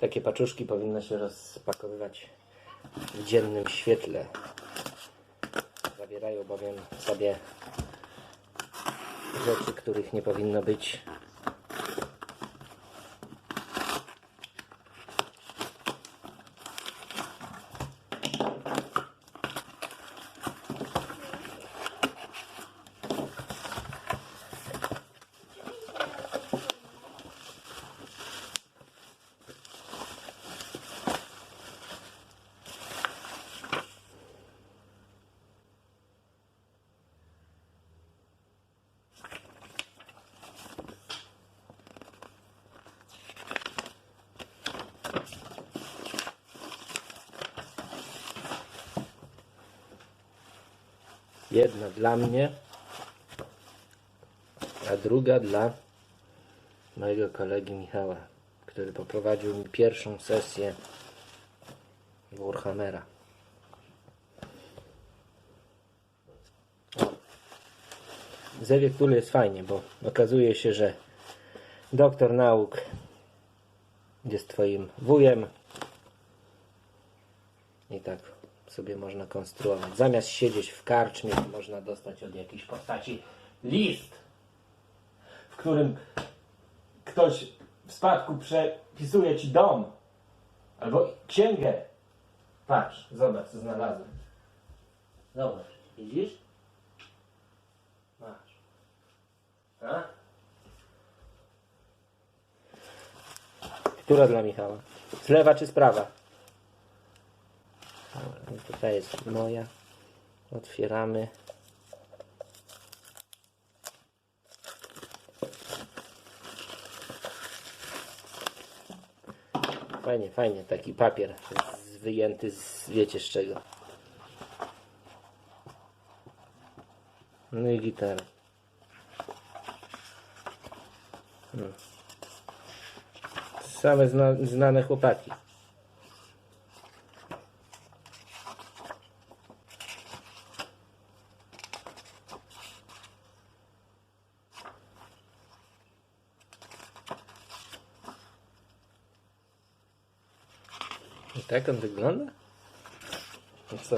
Takie paczuszki powinno się rozpakowywać w dziennym świetle. Zawierają bowiem sobie rzeczy, których nie powinno być. Jedna dla mnie, a druga dla mojego kolegi Michała, który poprowadził mi pierwszą sesję Warhammera. Zewie Ktul jest fajnie, bo okazuje się, że doktor nauk jest twoim wujem i tak sobie można konstruować. Zamiast siedzieć w karczmie, można dostać od jakiejś postaci list, w którym ktoś w spadku przepisuje ci dom albo księgę. Patrz, zobacz, co znalazłem. Zobacz, widzisz? Masz. A? Która dla Michała? Z lewa czy z prawa? No Tutaj jest moja. Otwieramy. Fajnie, fajnie. Taki papier wyjęty z wiecie z czego. No i gitara. Hmm. Same zna, znane chłopaki. I tak on wygląda? No co?